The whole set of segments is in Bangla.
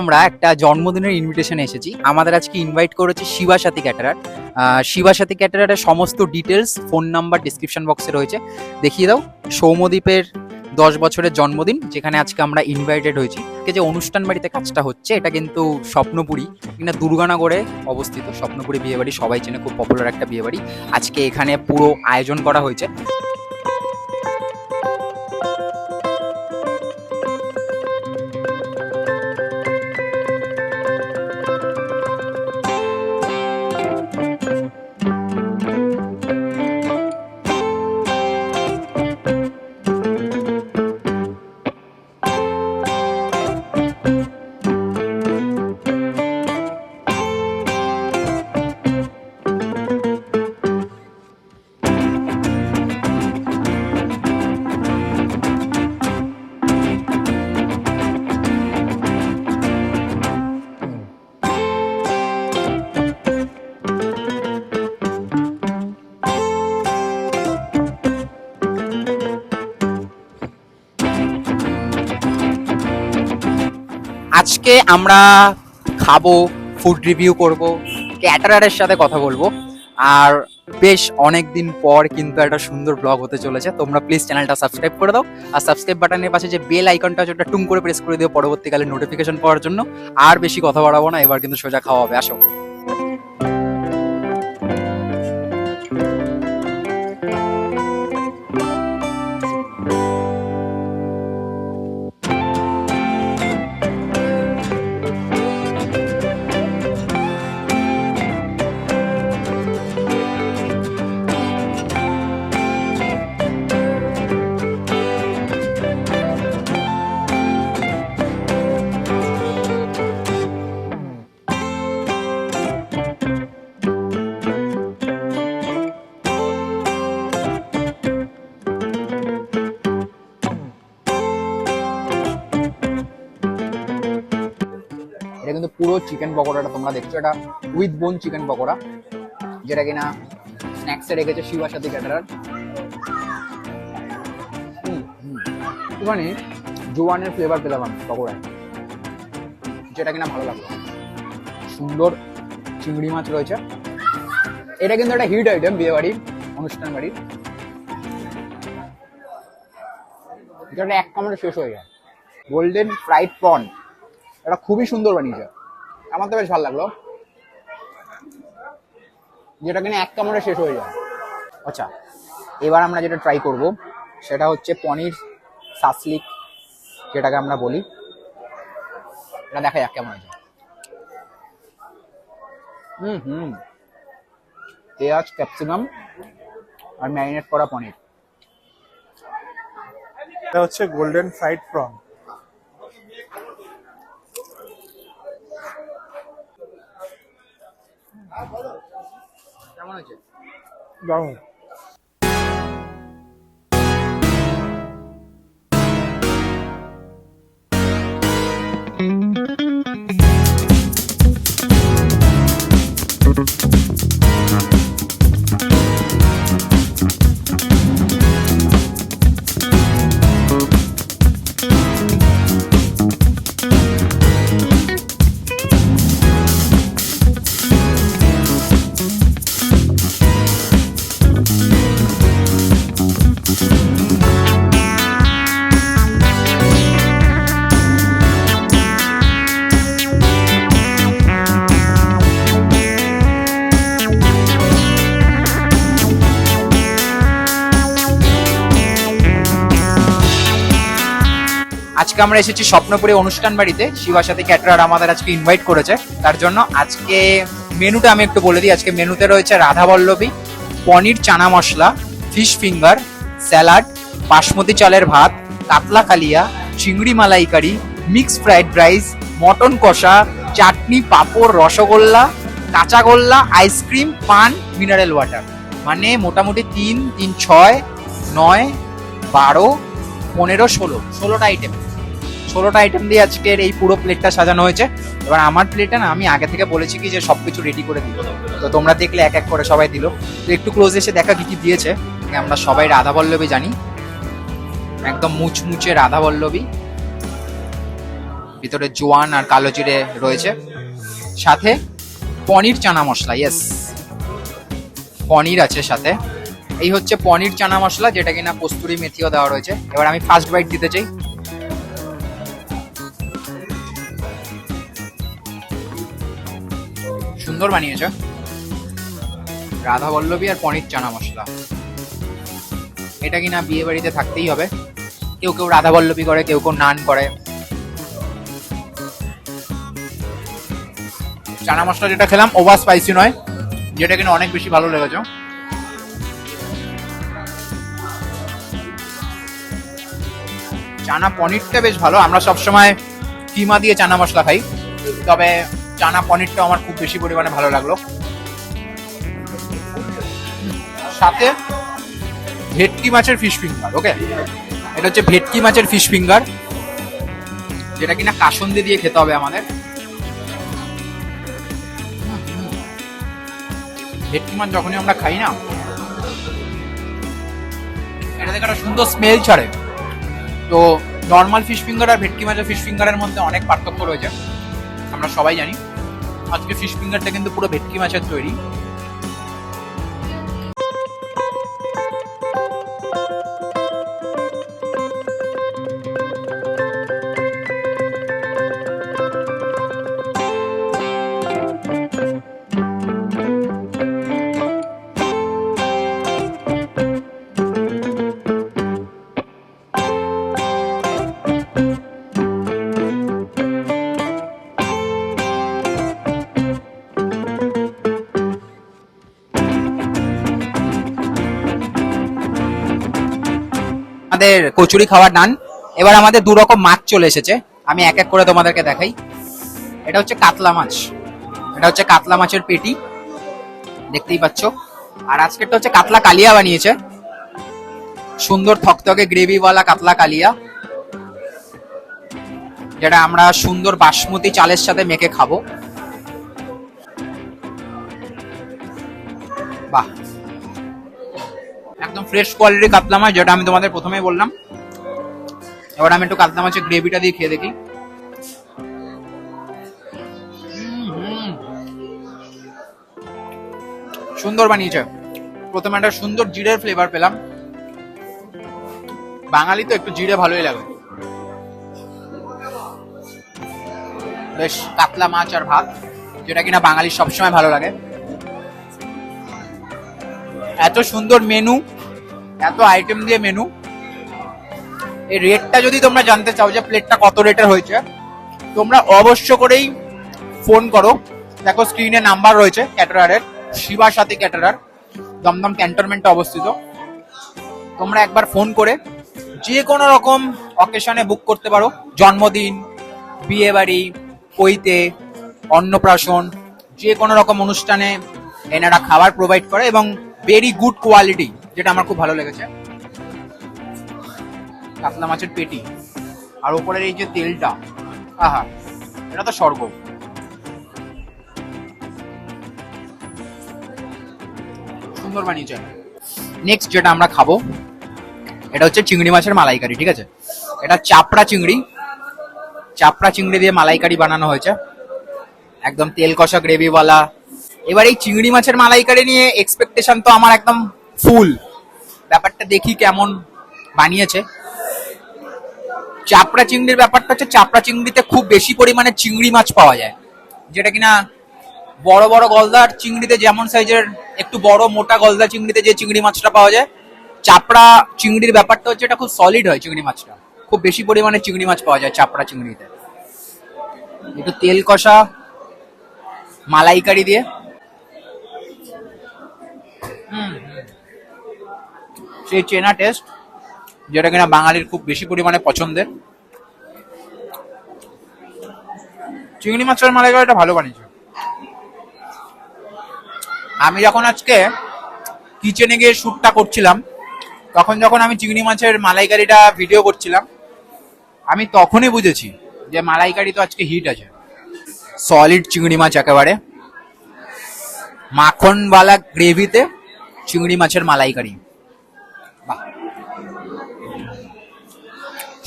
আমরা একটা জন্মদিনের ইনভিটেশন এসেছি। আমাদের আজকে ইনভাইট করেছে শিবাসাথী ক্যাটারার শিবাসাথী ক্যাটারারের সমস্ত ডিটেলস ফোন নাম্বার ডিসক্রিপশন বক্সে রয়েছে। দেখিয়ে দাও সৌমদ্বীপের দশ বছরের জন্মদিন, যেখানে আজকে আমরা ইনভাইটেড হয়েছি। যে অনুষ্ঠান বাড়িতে কাজটা হচ্ছে, এটা কিন্তু স্বপ্নপুরী কিনা দুর্গানগরে অবস্থিত। স্বপ্নপুরী বিয়েবাড়ি সবাই চেনে, খুব পপুলার একটা বিয়েবাড়ি। আজকে এখানে পুরো আয়োজন করা হয়েছে। আমরা খাব ফুড রিভিউ করব ক্যাটারারের সাথে কথা বলব। আর বেশ অনেক দিন পর কিন্তু একটা সুন্দর ব্লগ হতে চলেছে। তোমরা প্লিজ চ্যানেলটা সাবস্ক্রাইব করে দাও। আর সাবস্ক্রাইব বাটনের পাশে যে বেল আইকনটা আছে, ওটা টুম করে প্রেস করে দিও পরবর্তীকালে নোটিফিকেশন পাওয়ার জন্য। আর বেশি কথা বাড়াবো না, এবার কিন্তু সোজা খাওয়া হবে, আসো। এটা কিন্তু পুরো চিকেন পকোড়াটা তোমরা দেখছ। এটা উইথ বোন চিকেন পকোড়া, যেটা কিনা স্ন্যাক্সে রেখেছে শিবাসাথী ক্যাটারার একটুখানি জোয়ানের ফ্লেভার পেলাম আমি পকোড়ায়, যেটা কিনা ভালো লাগল। সুন্দর চিংড়ি মাছ রয়েছে। এটা কিন্তু একটা হিট আইটেম বিয়ে বাড়ির অনুষ্ঠান বাড়ির যেটা এক কামড়ে শেষ হয়ে যায়। গোল্ডেন ফ্রাইড প্রন এটা খুবই সুন্দর বানিয়েছে। আমার তো বেশ ভালো লাগল। যেটা কিনা এক কামড়ে শেষ হয়ে যায়। আচ্ছা এবার আমরা যেটা ট্রাই করব, সেটা হচ্ছে পনির সাসলিক যেটাকে আমরা বলি। এটা দেখা যাক কেমন আছে হুম হুম। পেঁয়াজ ক্যাপসিকাম আর ম্যারিনেট করা পনির। এটা হচ্ছে গোল্ডেন ফ্রাইড প্রন কেমন হয়েছে দারুণ। আজকে আমরা এসেছি স্বপ্নপুরে অনুষ্ঠান বাড়িতে। শিবার সাথে ক্যাটারার আমাদের আজকে ইনভাইট করেছে। তার জন্য আজকে মেনুটা আমি একটু বলে দিই। আজকে মেনুতে রয়েছে radhaballabhi, paneer chana masala fish finger salad basmati চালের ভাত, কাতলা কালিয়া, চিংড়ি malaikari mix fried rice mutton কষা, chutney, papad, rasgulla kachagolla ice cream paan mineral water মানে মোটামুটি তিন তিন, ছয়, নয়, বারো, পনেরো, ষোলো। ষোলোটা আইটেম ষোলোটা আইটেম দিয়ে আজকের এই পুরো প্লেটটা সাজানো হয়েছে। এবার আমার প্লেটে না, আমি আগে থেকে বলেছি কি যে সব কিছু রেডি করে দিল তো তোমরা দেখলে এক এক করে সবাই দিল। তো একটু ক্লোজ এসে দেখা কি কি দিয়েছে। আমরা সবাই রাধা বল্লভী জানি। একদম মুচমুচে রাধা বল্লভী ভিতরে জোয়ান আর কালো জিরে রয়েছে। সাথে পনির চানা মশলা ইয়েস পনির আছে সাথে। এই হচ্ছে পনির চানা মশলা, যেটা কিনা কস্তুরি মেথিও দেওয়া রয়েছে। এবার আমি ফার্স্ট বাইট দিতে চাই। সুন্দর বানিয়েছে। রাধা বল্লভী আর পনির চানা মশলা। এটা কিনা বিয়ে বাড়িতে থাকতেই হবে। কেউ কেউ রাধা বল্লভী করে, কেউ কেউ নান করে। চানা মশলা যেটা খেলাম, ওভার স্পাইসি নয়। যেটা কিনা অনেক বেশি ভালো লেগেছে। চানা পনিরটা বেশ ভালো। আমরা সবসময় কিমা দিয়ে চানা মশলা খাই। তবে চানা পনিরটা আমার খুব বেশি পরিমাণে ভালো লাগল। সাথে ভেটকি মাছের ফিশ ফিঙ্গার ওকে এটা হচ্ছে ভেটকি মাছের ফিশ ফিঙ্গার যেটা কিনা কাসন্দি দিয়ে খেতে হবে আমাদের। ভেটকি মাছ যখনই আমরা খাই না, এটা থেকে একটা সুন্দর স্মেল ছাড়ে। তো নর্মাল ফিশ ফিঙ্গার আর ভেটকি মাছের ফিশ ফিঙ্গারের মধ্যে অনেক পার্থক্য রয়েছে, আমরা সবাই জানি। আজকে ফিশ ফিঙ্গারটা কিন্তু পুরো ভেটকি মাছের তৈরি। আমাদের কচুরি খাওয়ার নান। এবার আমাদের দু রকম মাছ চলে এসেছে। আমি এক এক করে তোমাদেরকে দেখাই। এটা হচ্ছে কাতলা মাছ। এটা হচ্ছে কাতলা মাছের পেটি। দেখতেই পাচ্ছ। আর আজকেরটা হচ্ছে কাতলা কালিয়া বানিয়েছে। সুন্দর থকথকে গ্রেভিওয়ালা কাতলা কালিয়া। যেটা আমরা সুন্দর বাসমতি চালের সাথে মেখে খাব। একদম ফ্রেশ কোয়ালিটির কাতলা মাছ যেটা আমি তোমাদের প্রথমেই বললাম। এবার আমি একটু কাতলা মাছের গ্রেভিটা দিয়ে খেয়ে দেখি। সুন্দর বানিয়েছে। প্রথমে একটা সুন্দর জিরের ফ্লেভার পেলাম। বাঙালি তো একটু জিরে ভালোই লাগে। বেশ কাতলা মাছ আর ভাত, যেটা কিনা বাঙালির সবসময় ভালো লাগে। এত সুন্দর মেনু এত আইটেম দিয়ে মেনু এই রেটটা যদি তোমরা জানতে চাও যে প্লেটটা কত রেটের হয়েছে, তোমরা অবশ্য করেই ফোন করো। দেখো স্ক্রিনে নাম্বার রয়েছে ক্যাটারারের শিবা সাথী ক্যাটারার দমদম ক্যান্টনমেন্টে অবস্থিত। তোমরা একবার ফোন করে যে কোনো রকম অকেশনে বুক করতে পারো। জন্মদিন, বিয়ে বাড়ি, পৈতে, অন্নপ্রাশন, যে কোনো রকম অনুষ্ঠানে এনারা খাবার প্রোভাইড করে এবং ভেরি গুড কোয়ালিটি যেটা আমার খুব ভালো লেগেছে। কাতলা মাছের পেটি। আর ওপরের এই যে তেলটা, আহা, এটা তো স্বর্গ। সুন্দর বানিয়েছে। নেক্সট যেটা আমরা খাব, এটা হচ্ছে চিংড়ি মাছের মালাইকারি, ঠিক আছে? এটা চাপড়া চিংড়ি। চাপড়া চিংড়ি দিয়ে মালাইকারি বানানো হয়েছে। একদম তেল কষা গ্রেভিওয়ালা এবার এই চিংড়ি মাছের মালাইকারি নিয়ে এক্সপেকটেশন তো আমার একদম ফুল ব্যাপারটা দেখি কেমন বানিয়েছে। চাপড়া চিংড়ির ব্যাপারটা হচ্ছে চাপড়া চিংড়িতে খুব বেশি পরিমাণে চিংড়ি মাছ পাওয়া যায়। যেটা কিনা বড় বড় গলদার চিংড়িতে যেমন সাইজের একটু বড় মোটা গলদা চিংড়িতে যে চিংড়ি মাছটা পাওয়া যায়, চাপড়া চিংড়ির ব্যাপারটা হচ্ছে এটা খুব সলিড হয় চিংড়ি মাছটা। খুব বেশি পরিমাণে চিংড়ি মাছ পাওয়া যায় চাপড়া চিংড়িতে। একটু তেল কষা মালাইকারি দিয়ে। সেই চেনা টেস্ট যেটা কিনা বাঙালির খুব বেশি পরিমাণে পছন্দের। চিংড়ি মাছের মালাইকারিটা ভালো বানিয়েছে। আমি যখন আজকে কিচেনে গিয়ে শ্যুটটা করছিলাম, তখন যখন আমি চিংড়ি মাছের মালাইকারিটা ভিডিও করছিলাম, আমি তখনই বুঝেছি যে মালাইকারি তো আজকে হিট আছে। সলিড চিংড়ি মাছ একেবারে। মাখনওয়ালা গ্রেভিতে চিংড়ি মাছের মালাইকারি।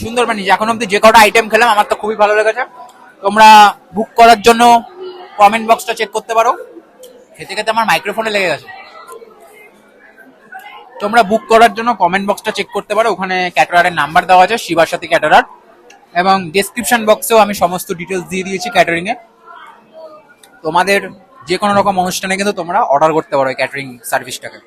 সুন্দর বানিয়েছে। এখন অব্দি যে কটা আইটেম খেলাম, আমার তো খুবই ভালো লেগেছে। তোমরা বুক করার জন্য কমেন্ট বক্সটা চেক করতে পারো। খেতে খেতে আমার মাইক্রোফোনে লেগে গেছে। তোমরা বুক করার জন্য কমেন্ট বক্সটা চেক করতে পারো। ওখানে ক্যাটারারের নাম্বার দেওয়া আছে, শিবার সাথে ক্যাটারার এবং ডেসক্রিপশন বক্সেও আমি সমস্ত ডিটেলস দিয়ে দিয়েছি ক্যাটারিংয়ে তোমাদের যে কোনো রকম অনুষ্ঠানে কিন্তু তোমরা অর্ডার করতে পারো ক্যাটারিং সার্ভিসটাকে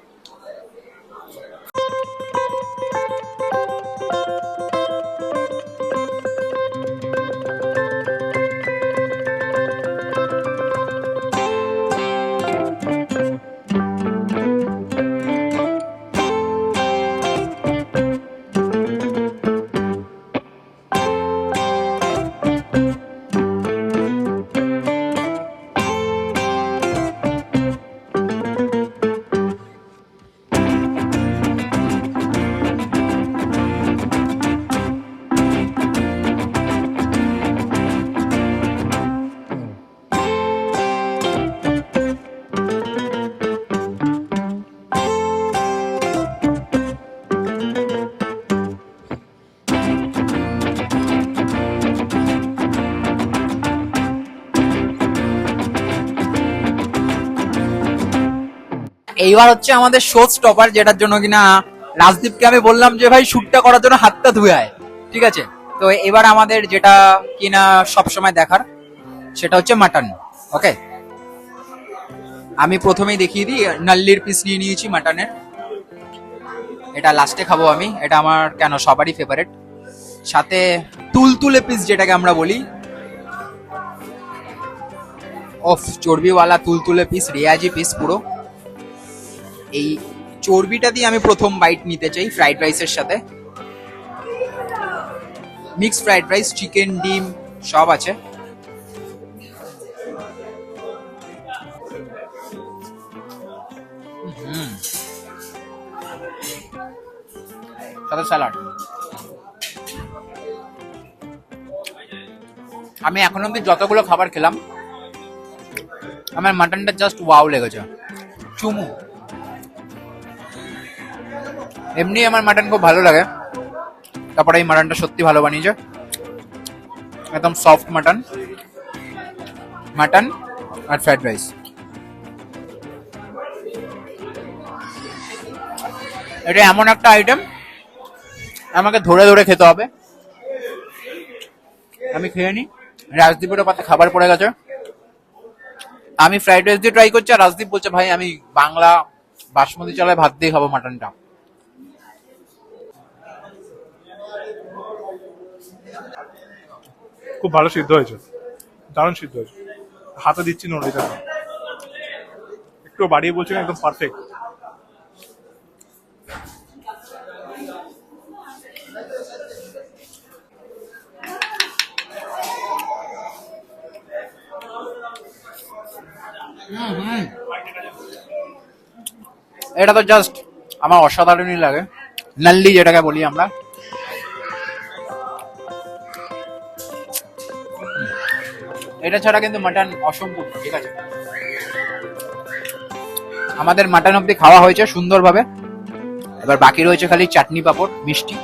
এইবার হচ্ছে আমাদের শো স্টপার যেটার জন্য কিনা রাজদীপকে আমি বললাম যে, ভাই শুটটা করার জন্য হাতটা ধুয়ে আয়। ঠিক আছে? তো এবার আমাদের যেটা কিনা সব সময় দেখার, সেটা হচ্ছে মাটন ওকে আমি প্রথমেই দেখিয়ে দিই, নাল্লির পিস নিয়ে নিয়েছি মাটনের এটা লাস্টে খাব আমি, এটা আমার কেন সবারই ফেভারিট সাথে তুলতুলে পিস যেটাকে আমরা বলি। অফ চর্বিওয়ালা তুলতুলে পিস রেয়াজি পিস পুরো। এই চর্বিটা দিয়ে আমি প্রথম বাইট নিতে চাই ফ্রাইড রাইসের সাথে। মিক্স ফ্রাইড রাইস চিকেন ডিম, সব আছে। স্যালাড আমি এখন অব্দি যতগুলো খাবার খেলাম, আমার মাটনটা জাস্ট ওয়াও লেগেছে। চুমু। এমনি আমার মাটন খুব ভালো লাগে। তারপরে এই মাটনটা সত্যি ভালো বানিয়েছে। একদম সফট মাটন মাটন আর ফ্রাইড রাইস এটা এমন একটা আইটেম আমাকে ধরে ধরে খেতে হবে। আমি খেয়ে নি। রাজদীপের পাতে খাবার পড়ে গেছে। আমি ফ্রাইড রাইস দিয়ে ট্রাই করছি আর রাজদীপ বলছে, ভাই, আমি বাংলা বাসমতি চালে ভাত দিয়ে খাব মাটনটা খুব ভালো সিদ্ধ হয়েছে। দারুণ সিদ্ধ হয়েছে। হাতে দিচ্ছি নড়িটা একটু বাড়িয়ে বলছি একদম পারফেক্ট এটা তো জাস্ট আমার অসাধারণই লাগে। নাল্লি যেটাকে বলি আমরা। এটা ছাড়া কিন্তু মাটন অসম্পূর্ণ, ঠিক আছে? আমাদের মাটন অব্দি খাওয়া হয়েছে সুন্দরভাবে। এবার বাকি রয়েছে খালি চাটনি পাপড়, মিষ্টি।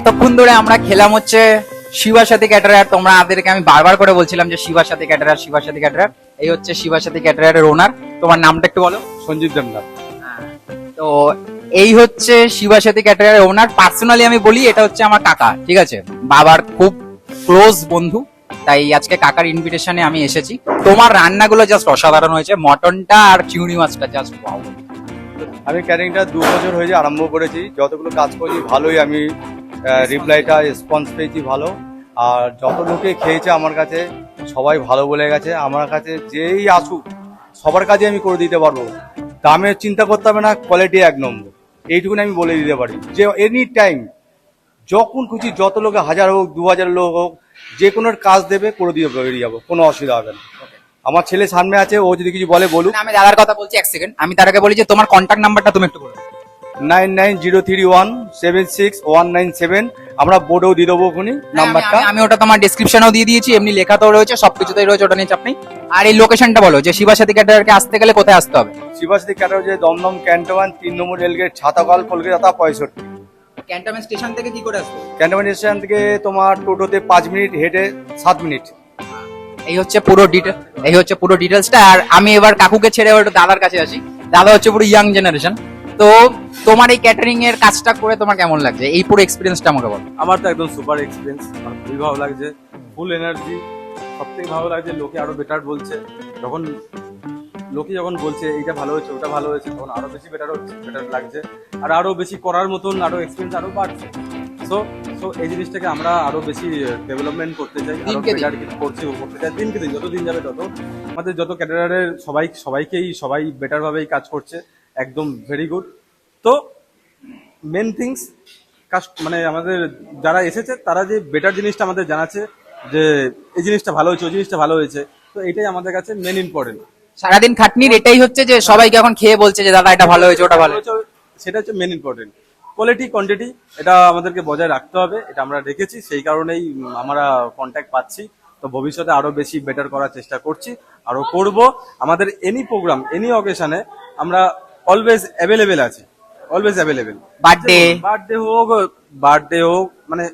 এতক্ষণ ধরে আমরা খেলাম হচ্ছে শিবার সাথী ক্যাটারার। তোমরা আমাদেরকে আমি বারবার করে বলছিলাম যে শিবার সাথী ক্যাটারার শিবার সাথী ক্যাটারার। এই হচ্ছে শিবার সাথী ক্যাটারারের ওনার তোমার নামটা একটু বলো? সঞ্জীব দেবনাথ তো এই হচ্ছে শিবা সাথী ক্যাটারারের ওনার পার্সোনালি আমি বলি এটা হচ্ছে আমার কাকা ঠিক আছে? বাবার খুব ক্লোজ বন্ধু তাই আজকে কাকার ইনভিটেশনে আমি এসেছি। তোমার রান্নাগুলো জাস্ট অসাধারণ হয়েছে। মটনটা আর চিংড়ি মাছটা জাস্ট আমি ক্যারিংটা দু বছর হয়েছে আরম্ভ করেছি। যতগুলো কাজ করছি ভালোই আমি রিপ্লাইটা রেসপন্স পেয়েছি ভালো। আর যত লোকে খেয়েছে আমার কাছে সবাই ভালো বলে গেছে। আমার কাছে যেই আসুক সবার কাজে আমি করে দিতে পারব। দামের চিন্তা করতে হবে না কোয়ালিটি এক নম্বর। এইটুকুনি আমি বলে দিতে পারি। যে এনি টাইম যখন খুশি যত লোকে হাজার হোক দু হাজার লোক হোক যে কোনো কাজ দেবে করে দিয়ে বেরিয়ে যাব। কোনো অসুবিধা হবে না। আমার ছেলে সামনে আছে ও যদি কিছু বলে বলুন আমি দাদার কথা বলছি এক সেকেন্ড আমি তার আগে বলি যে তোমার কন্ট্যাক্ট নাম্বারটা তুমি একটু বলো। Nine nine zero three one seven six one nine seven. আমরা বোর্ডেও দিয়ে দেবো ওখানে নাম্বারটা। আমি- ওটা তোমার ডেসক্রিপশনেও দিয়ে দিয়েছি এমনি লেখাতেও রয়েছে সবকিছুতেই রয়েছে ওটা নিয়ে চাপ নেই। আর এই লোকেশনটা বলো যে শিবাসাথী ক্যাটারকে আসতে গেলে কোথায় আসতে হবে? শিবাসী ক্যাটার যে দমদম ক্যান্টনমেন্ট তিন নম্বর রেলগেট ছাতাকাল কলকাতা পঁয়ষট্টি। ক্যান্টনমেন্ট স্টেশন থেকে কি করে আসবে? ক্যান্টনমেন্ট স্টেশন থেকে তোমার টোটোতে পাঁচ মিনিট হেঁটে সাত মিনিট। এই হচ্ছে পুরো ডিটেল এই হচ্ছে পুরো ডিটেলসটা আর আমি এবার কাকুকে ছেড়ে দাদার কাছে আসি। দাদা হচ্ছে পুরো ইয়াং জেনারেশন তো তোমার এই ক্যাটারিং এর কাজটা করে তোমার কেমন লাগছে? এই পুরো এক্সপিরিয়েন্সটা আমাকে বলো। আমার তো একদম সুপার এক্সপিরিয়েন্স আমার খুবই ভালো লাগছে। ফুল এনার্জি সব থেকে ভালো লাগছে লোকে আরও বেটার বলছে। যখন লোকে যখন বলছে এইটা ভালো হয়েছে ওটা ভালো হয়েছে তখন আরও বেশি বেটার হচ্ছে বেটার লাগছে। আর আরও বেশি করার মতন আরও এক্সপিরিয়েন্স আরও বাড়ছে। সো সো এই জিনিসটাকে আমরা আরও বেশি ডেভেলপমেন্ট করতে চাই আরও। বেটার কিছু করছি করতে চাই। দিনকে দিন যত দিন যাবে তত। আমাদের যত ক্যাটারারের সবাই সবাইকেই সবাই বেটার ভাবেই কাজ করছে। একদম ভেরি গুড তো মেন থিংস কাস্ট মানে আমাদের যারা এসেছে তারা যে বেটার জিনিসটা আমাদের জানাচ্ছে যে এই জিনিসটা ভালো হয়েছে ওই জিনিসটা ভালো হয়েছে তো এটাই আমাদের কাছে মেন ইম্পর্টেন্ট সারাদিন খাটনির এটাই হচ্ছে যে সবাইকে এখন খেয়ে বলছে যে দাদা এটা ভালো হয়েছে ওটা ভালো হয়েছে। সেটা হচ্ছে মেন ইম্পর্টেন্ট কোয়ালিটি কোয়ান্টিটি এটা আমাদেরকে বজায় রাখতে হবে এটা আমরা রেখেছি সেই কারণেই আমরা কন্ট্যাক্ট পাচ্ছি। তো ভবিষ্যতে আরও বেশি বেটার করার চেষ্টা করছি আরও করব। আমাদের এনি প্রোগ্রাম এনি অকেশনে আমরা অলওয়েজ অ্যাভেলেবেল আছি। Always available Birthday। বার্থডে হোক বার্থডে হোক মানে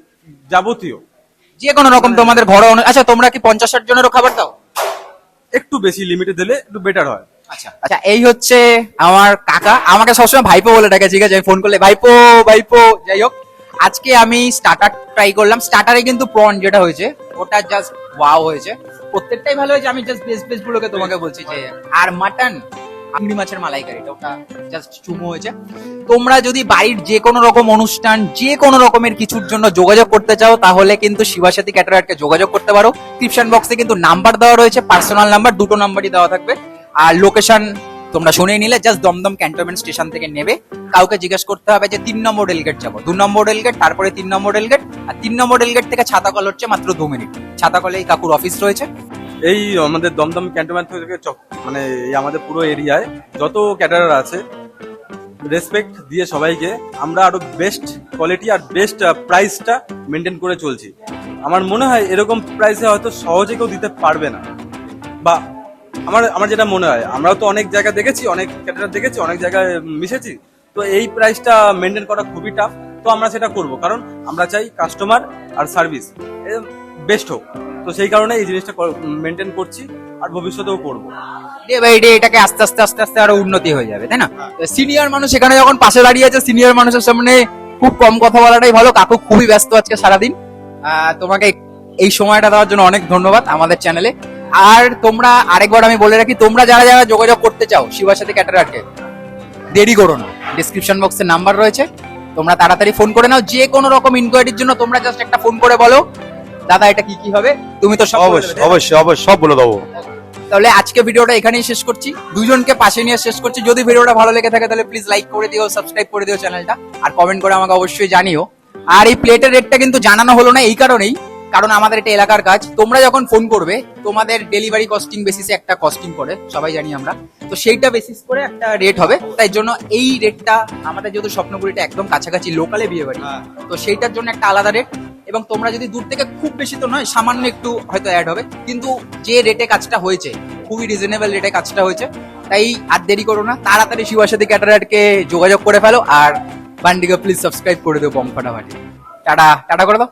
যাবতীয়। যে কোনো রকম তোমাদের ঘরে অনু- আচ্ছা তোমরা কি পঞ্চাশ ষাট জনেরও খাবার দাও? একটু বেশি লিমিটে দিলে একটু বেটার হয়। আচ্ছা আচ্ছা এই হচ্ছে আমার কাকা। আমাকে সবসময় ভাইপো বলে ডাকে ঠিক আছে? আমি ফোন করলে ভাইপো ভাইপো। যাই হোক আজকে আমি স্টার্টার ট্রাই করলাম। স্টার্টারে কিন্তু প্রন যেটা হয়েছে ওটা জাস্ট ওয়াও হয়েছে। প্রত্যেকটাই ভালো হয়েছে। আমি জাস্ট বেস্ট বেস্ট গুলোকে তোমাকে বলছি যে আর মাটন চিংড়ি মাছের মালাইকারিটা ওটা জাস্ট চুমু হয়েছে। তোমরা যদি বাড়ির যে কোনো রকম অনুষ্ঠান, যে কোনো রকমের কিছুর জন্য যোগাযোগ করতে চাও, তাহলে কিন্তু শিবাসাথী ক্যাটারারকে যোগাযোগ করতে পারো। ডিসক্রিপশন বক্সে কিন্তু নাম্বার দেওয়া রয়েছে পার্সোনাল নাম্বার দুটো নাম্বারই দেওয়া থাকবে। আর লোকেশন তোমরা শুনেই নিলে জাস্ট দমদম ক্যান্টনমেন্ট স্টেশন থেকে নেবে। কাউকে জিজ্ঞেস করতে হবে যে, তিন নম্বর রেলগেট যাব। দু নম্বর রেলগেট, তারপরে তিন নম্বর রেলগেট, আর তিন নম্বর রেলগেট থেকে ছাতাকল হচ্ছে মাত্র দু মিনিট। ছাতাকলে এই কাকুর অফিস রয়েছে। এই আমাদের দমদম ক্যান্টনমেন্ট থেকে মানে এই আমাদের পুরো এরিয়ায় যত ক্যাটারার আছে রেসপেক্ট দিয়ে সবাইকে, আমরা আরও বেস্ট কোয়ালিটি আর বেস্ট প্রাইসটা মেনটেন করে চলছি। আমার মনে হয় এরকম প্রাইসে হয়তো সহজে কেউ দিতে পারবে না। বা আমার আমার যেটা মনে হয় আমরাও তো অনেক জায়গা দেখেছি, অনেক ক্যাটারার দেখেছি, অনেক জায়গায় মিশেছি, তো এই প্রাইসটা মেনটেন করা খুবই টাফ তো আমরা সেটা করব। কারণ আমরা চাই কাস্টমার আর সার্ভিস বেস্ট হোক। তো সেই কারণে এই জিনিসটা মেনটেন করছি আর ভবিষ্যতেও করব। ডে বাই ডে এটাকে আস্তে আস্তে আস্তে আস্তে আরও উন্নতি হয়ে যাবে, তাই না? সিনিয়র মানুষ এখানে যখন পাশে দাঁড়িয়ে আছে সিনিয়র মানুষের সামনে খুব কম কথা বলাটাই ভালো। কাকু খুবই ব্যস্ত আজকে সারাদিন। তোমাকে এই সময়টা দেওয়ার জন্য অনেক ধন্যবাদ আমাদের চ্যানেলে আর তোমরা, আরেকবার আমি বলে রাখি, তোমরা যারা যারা যোগাযোগ করতে চাও শিবার সাথে ক্যাটারারকে দেরি করো না। ডিসক্রিপশন বক্সে নাম্বার রয়েছে। তোমরা তাড়াতাড়ি ফোন করে নাও। যে কোনো রকম ইনকোয়ারির জন্য তোমরা জাস্ট একটা ফোন করে বলো। দাদা এটা কি কি হবে? তুমি তো সব অবশ্যই? অবশ্যই অবশ্যই সব বলে দেবো। তাহলে আজকে ভিডিওটা এখানেই শেষ করছি। দুজনকে পাশে নিয়ে শেষ করছি। যদি ভিডিওটা ভালো লেগে থাকে তাহলে প্লিজ লাইক করে দিও সাবস্ক্রাইব করে দিও চ্যানেলটা আর কমেন্ট করে আমাকে অবশ্যই জানিও। আর এই প্লেটের রেটটা কিন্তু জানানো হলো না এই কারণেই। কারণ আমাদের এটা এলাকার কাজ। তোমরা যখন ফোন করবে তোমাদের ডেলিভারি কস্টিং বেসিসে একটা কস্টিং করে সবাই জানি আমরা। তো সেইটা বেসিস করে একটা রেট হবে। তাই জন্য এই রেটটা আমাদের যেহেতু স্বপ্নপুরিটা একদম কাছাকাছি লোকালে বিয়ে বাড়ি তো সেইটার জন্য একটা আলাদা রেট এবং তোমরা যদি দূর থেকে খুব বেশি তো নয় সামান্য একটু হয়তো অ্যাড হবে। কিন্তু যে রেটে কাজটা হয়েছে খুবই রিজনেবল রেটে কাজটা হয়েছে তাই আর দেরি করো না। তাড়াতাড়ি শিবাসাথী ক্যাটারারকে যোগাযোগ করে ফেলো আর বান্ডিকে প্লিজ সাবস্ক্রাইব করে দিও বম ফাটাফাটি। টাটা টাটা করে দাও।